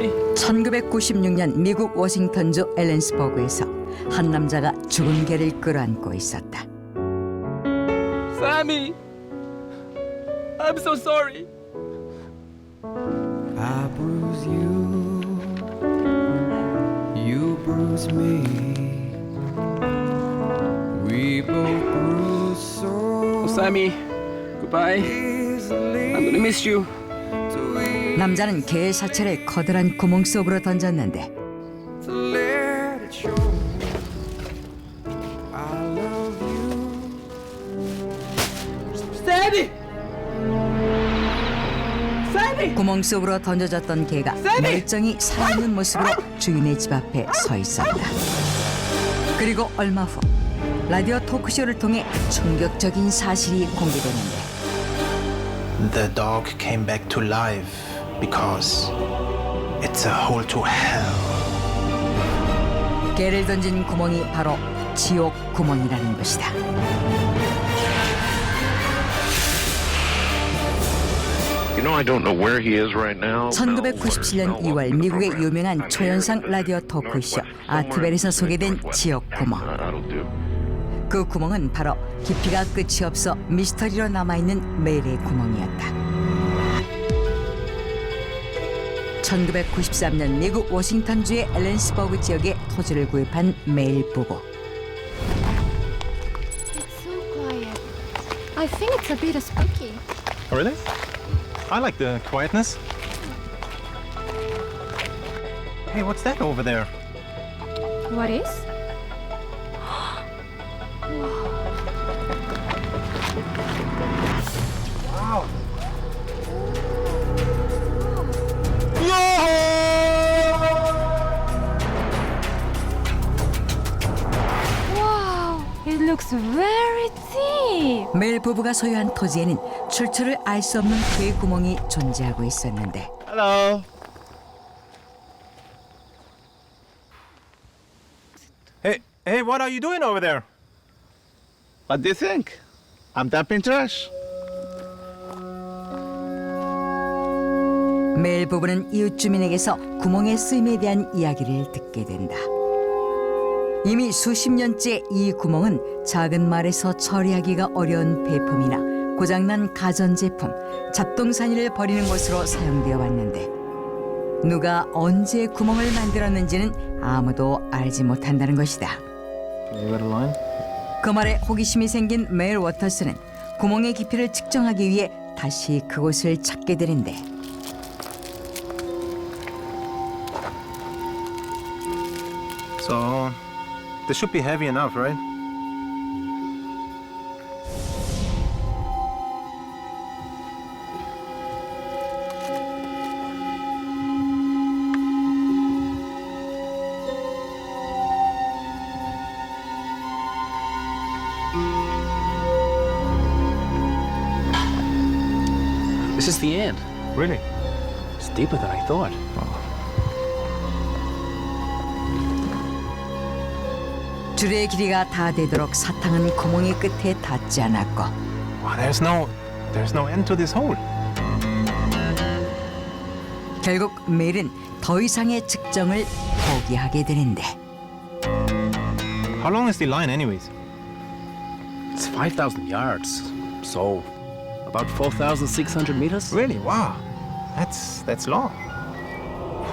sorry. 1996년 미국 워싱턴주 앨런스버그에서 한 남자가 죽은 개를 끌어안고 있었다. Sammy! I'm so sorry. I bruise you, you bruise me. We both bruise so Oh, Sammy, goodbye. easily. I'm gonna miss you. 남자는 개의 사체를 커다란 구멍 속으로 던졌는데 To let it show. I love you. Sammy! Sammy! 구멍 속으로 던져졌던 개가 멀쩡히 살아있는 모습으로 주인의 집 앞에 서 있었다. 그리고 얼마 후 라디오 토크쇼를 통해 충격적인 사실이 공개되는데 The dog came back to life because it's a hole to hell. 개를 던진 구멍이 바로 지옥 구멍이라는 것이다. You know, I don't know where he is right now. 1997년 2월 미국의 유명한 초연상 라디오 토크쇼 아트벨에서 소개된 지옥 구멍. 그 구멍은 바로 깊이가 끝이 없어 미스터리로 남아있는 메일의 구멍이었다. 1993년 미국 워싱턴주의 앨런스버그 지역에 토지를 구입한 메일 부부. It's so quiet. I think it's a bit spooky. Oh, really? I like the quietness. Hey, what's that over there? What is? 메일 부부가 소유한 토지에는 출처를 알 수 없는 개 구멍이 존재하고 있었는데 Hello. Hey, hey, what are you doing over there? What do you think? I'm dumping trash. 메일 부부는 이웃 주민에게서 구멍의 쓰임에 대한 이야기를 듣게 된다. 이미 수십 년째 이 구멍은 작은 말에서 처리하기가 어려운 배품이나 고장난 가전제품, 잡동사니를 버리는 곳으로 사용되어 왔는데 누가 언제 구멍을 만들었는지는 아무도 알지 못한다는 것이다. 그 말에 호기심이 생긴 메일 워터스는 구멍의 깊이를 측정하기 위해 다시 그곳을 찾게 되는데 So, this should be heavy enough, right? This is the end. Really? It's deeper than I thought. Oh. 줄의 길이가 다 되도록 사탕은 구멍의 끝에 닿지 않았고 Wow, there's no, there's no end to this hole. 결국 메일은 더 이상의 측정을 포기하게 되는데 How long is the line, anyways? It's 5,000 yards. So, about 4,600 meters? Really? Wow. That's that's long.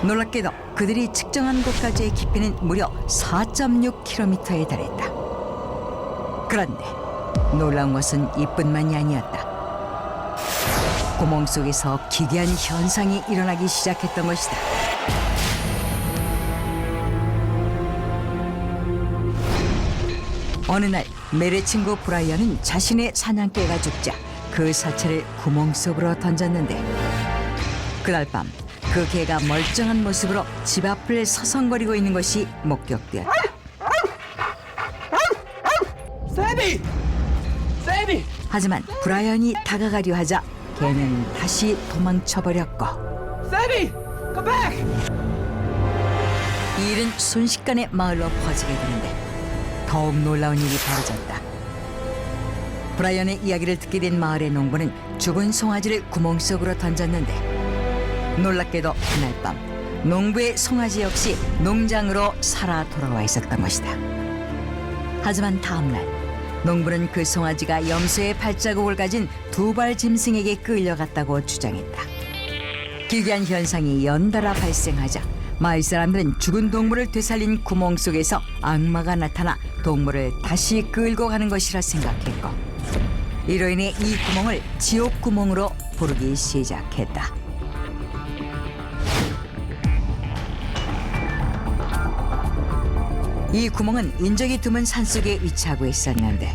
놀랍게도 그들이 측정한 곳까지의 깊이는 무려 4.6km에 달했다. 그런데 놀라운 것은 이뿐만이 아니었다. 구멍 속에서 기괴한 현상이 일어나기 시작했던 것이다. 어느 날 멜의 친구 브라이언은 자신의 사냥개가 죽자 그 사체를 구멍 속으로 던졌는데 그날 밤 그 개가 멀쩡한 모습으로 집 앞을 서성거리고 있는 것이 목격되었다. 하지만 브라이언이 다가가려 하자 개는 다시 도망쳐버렸고 Sammy! Come back! 이 일은 순식간에 마을로 퍼지게 되는데 더욱 놀라운 일이 벌어졌다. 브라이언의 이야기를 듣게 된 마을의 농부는 죽은 송아지를 구멍 속으로 던졌는데 놀랍게도 그날 밤 농부의 송아지 역시 농장으로 살아 돌아와 있었던 것이다. 하지만 다음날 농부는 그 송아지가 염소의 발자국을 가진 두발 짐승에게 끌려갔다고 주장했다. 기괴한 현상이 연달아 발생하자 마을 사람들은 죽은 동물을 되살린 구멍 속에서 악마가 나타나 동물을 다시 끌고 가는 것이라 생각했고 이로 인해 이 구멍을 지옥 구멍으로 부르기 시작했다. 이 구멍은 인적이 드문 산속에 위치하고 있었는데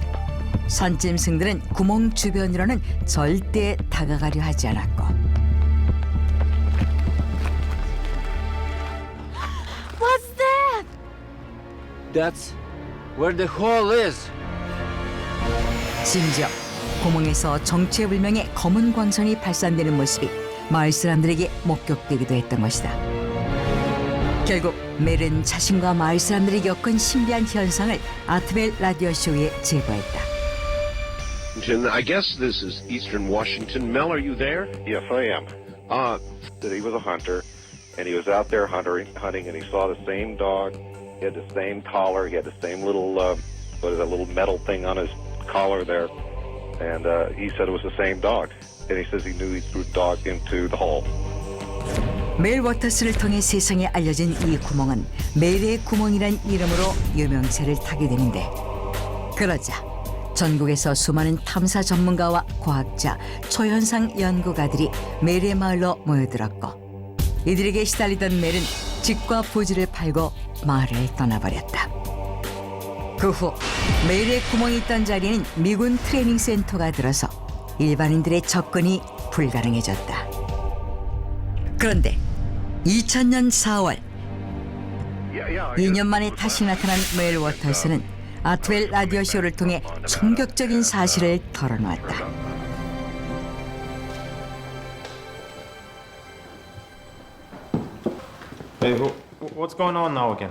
산짐승들은 구멍 주변으로는 절대 다가가려 하지 않았고 What's that? That's where the hole is. 심지어 구멍에서 정체불명의 검은 광선이 발산되는 모습이 마을 사람들에게 목격되기도 했던 것이다. 결국 멜은 자신과 마을 사람들이 겪은 신비한 현상을 아트벨 라디오 쇼에 제보했다. And I guess this is Eastern Washington. Mel, are you there? Yes, I am. Uh, That he was a hunter, and he was out there hunting, hunting, and he saw the same dog. He had the same collar. He had the same little, uh, what is that little metal thing on his collar there, and uh, he said it was the same dog. And he says he knew he threw the dog into the hole. 멜 워터스를 통해 세상에 알려진 이 구멍은 멜의 구멍이란 이름으로 유명세를 타게 되는데 그러자 전국에서 수많은 탐사 전문가와 과학자, 초현상 연구가들이 멜의 마을로 모여들었고 이들에게 시달리던 멜은 집과 부지를 팔고 마을을 떠나버렸다. 그후 멜의 구멍이 있던 자리에는 미군 트레이닝 센터가 들어서 일반인들의 접근이 불가능해졌다. 그런데 2000년 4월 2년 만에 다시 나타난 멜 워터스는 아트웰 라디오 쇼를 통해 충격적인 사실을 털어놓았다. Hey, wh- wh- what's going on now again?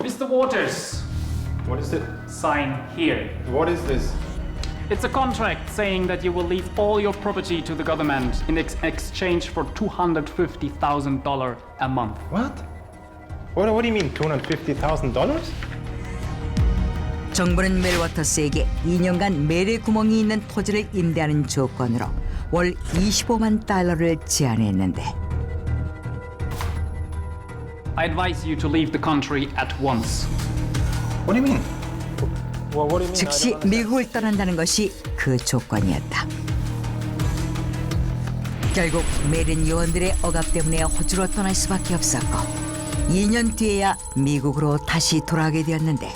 Mr. Waters, What is it? sign here. What is this? It's a contract saying that you will leave all your property to the government in ex- exchange for $250,000 a month. What? What, what do you mean, $250,000? 정부는 멜 워터스에게 2년간 멜의 구멍이 있는 토지를 임대하는 조건으로 월 25만 달러를 제안했는데 I advise you to leave the country at once. What do you mean? 즉시 미국을 떠난다는 것이 그 조건이었다. 결국 멜은 요원들의 억압 때문에 호주로 떠날 수밖에 없었고 2년 뒤에야 미국으로 다시 돌아가게 되었는데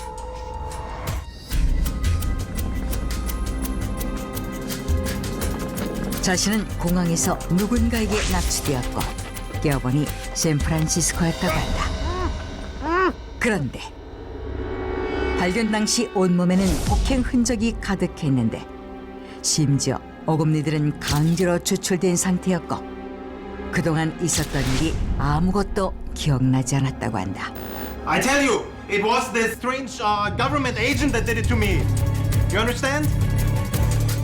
자신은 공항에서 누군가에게 납치되었고 깨어보니 샌프란시스코였다고 한다. 그런데 발견 당시 온몸에는 폭행 흔적이 가득했는데 심지어 어금니들은 강제로 추출된 상태였고 그동안 있었던 일이 아무것도 기억나지 않았다고 한다. I tell you, it was this strange uh, government agent that did it to me. You understand?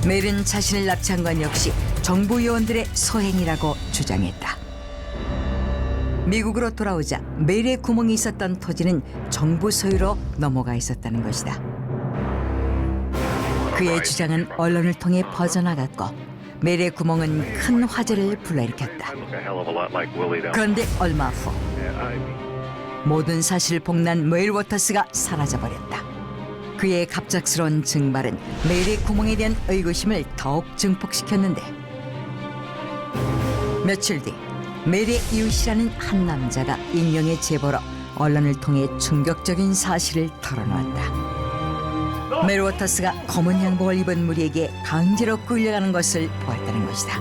멜은 자신을 납치한 건 역시 정부 요원들의 소행이라고 주장했다. 미국으로 돌아오자 멜의 구멍이 있었던 토지는 정부 소유로 넘어가 있었다는 것이다. 그의 주장은 언론을 통해 퍼져나갔고 멜의 구멍은 큰 화제를 불러일으켰다. 그런데 얼마 후 모든 사실을 폭로한 메일 워터스가 사라져버렸다. 그의 갑작스러운 증발은 메일의 구멍에 대한 의구심을 더욱 증폭시켰는데 며칠 뒤 메일의 이웃이라는 한 남자가 익명의 제보로 언론을 통해 충격적인 사실을 털어놓았다. 메일 워터스가 검은 양복을 입은 무리에게 강제로 끌려가는 것을 보았다는 것이다.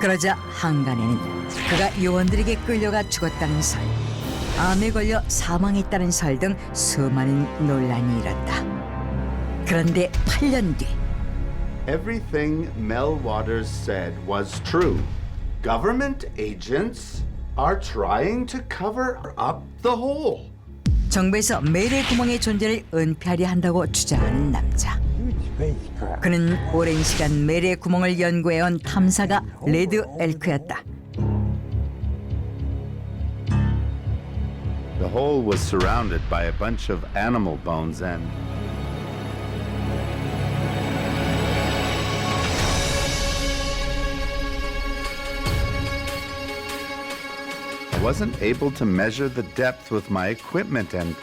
그러자 한간에는 그가 요원들에게 끌려가 죽었다는 설, 암에 걸려 사망했다는 설 등 수많은 논란이 일었다. 그런데 8년 뒤 Everything Mel Waters said was true. government agents are trying to cover up the hole. 정부에서 매일의 구멍의 존재를 은폐하려 한다고 주장하는 남자. 그는 오랜 시간 매일의 구멍을 연구해온 탐사가 레드 엘크였다. The hole was surrounded by a bunch of animal bones and wasn't able to measure the depth with my equipment and.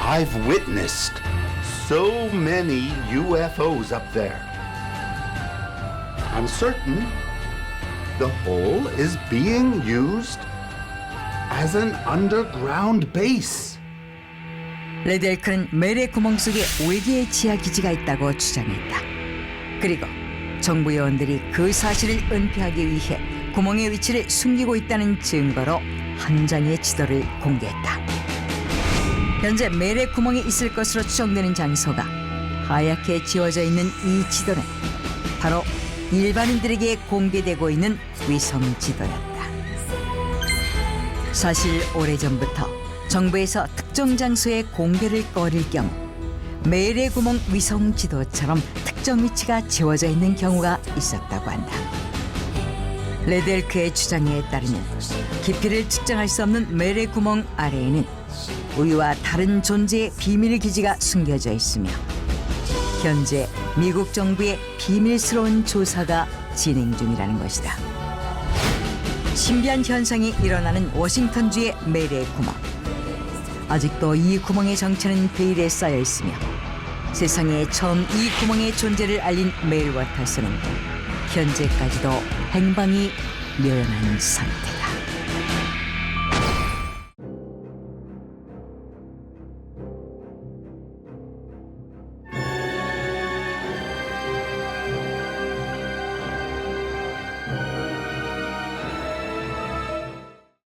I've witnessed so many UFOs up there. I'm certain the hole is being used as an underground base. 레델크는 멜의 구멍 속에 외계의 지하 기지가 있다고 주장했다. 그리고 정부 요원들이 그 사실을 은폐하기 위해 구멍의 위치를 숨기고 있다는 증거로 한 장의 지도를 공개했다. 현재 멜의 구멍에 있을 것으로 추정되는 장소가 하얗게 지워져 있는 이 지도는 바로 일반인들에게 공개되고 있는 위성 지도였다. 사실 오래전부터 정부에서 특정 장소의 공개를 꺼릴 경우 메일의 구멍 위성 지도처럼 특정 위치가 지워져 있는 경우가 있었다고 한다. 레델크의 주장에 따르면 깊이를 측정할 수 없는 메일의 구멍 아래에는 우리와 다른 존재의 비밀 기지가 숨겨져 있으며 현재 미국 정부의 비밀스러운 조사가 진행 중이라는 것이다. 신비한 현상이 일어나는 워싱턴주의 메일의 구멍. 아직도 이 구멍의 정체는 베일에 쌓여 있으며 세상에 처음 이 구멍의 존재를 알린 메일 워터스는 현재까지도 행방이 묘연한 상태다.